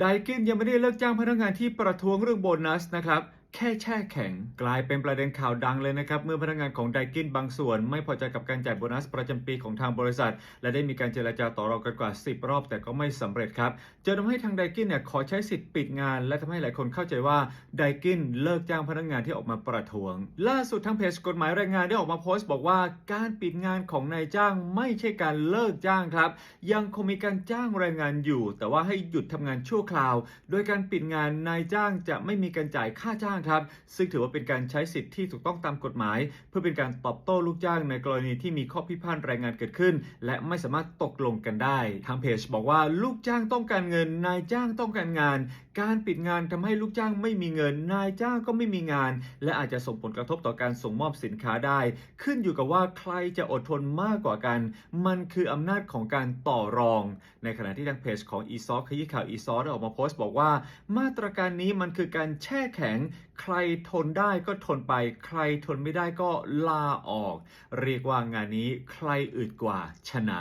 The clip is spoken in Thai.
ไดกินยังไม่ได้เลิกจ้างพนักงานที่ประท้วงเรื่องโบนัสนะครับ แค่แช่แข็ง กลายเป็นประเด็นข่าวดังเลยนะครับ เมื่อพนักงานของไดกินบางส่วน ไม่พอใจกับการจ่ายโบนัสประจำปีของทางบริษัท และได้มีการเจรจาต่อรองกันกว่า 10 รอบแต่ก็ไม่สำเร็จครับจนทำให้ทางไดกินเนี่ยขอใช้สิทธิ์ปิดงาน และทำให้หลายคนเข้าใจว่าไดกินเลิกจ้างพนักงานที่ออกมาประท้วง ล่าสุดทางเพจกฎหมายแรงงานได้ออกมาโพสต์บอกว่าการปิดงานของนายจ้างไม่ใช่การเลิกจ้างครับ ยังคงมีการจ้างแรงงานอยู่ แต่ว่าให้หยุดทำงานชั่วคราว โดยการปิดงานนายจ้างจะไม่มีการจ่ายค่าจ้างครับซึ่งถือว่าเป็นการใช้สิทธิที่ถูกต้องตามกฎหมาย เพื่อเป็นการตอบโต้ลูกจ้างในกรณีที่มีข้อพิพาทแรงงานเกิดขึ้น และไม่สามารถตกลงกันได้ ทางเพจบอกว่าลูกจ้างต้องการเงิน นายจ้างต้องการงาน การปิดงานทำให้ลูกจ้างไม่มีเงิน นายจ้างก็ไม่มีงาน และอาจจะส่งผลกระทบต่อการส่งมอบสินค้าได้ ขึ้นอยู่กับว่าใครจะอดทนมากกว่ากัน มันคืออำนาจของการต่อรอง ในขณะที่ทางเพจของ e s o ขยี้ข่าว e s o ได้ออกมาโพสต์บอกว่า มาตรการนี้มันคือการแช่แข็ง ใครทนได้ก็ทนไป ใครทนไม่ได้ก็ลาออก เรียกว่างานนี้ใครอึดกว่าชนะ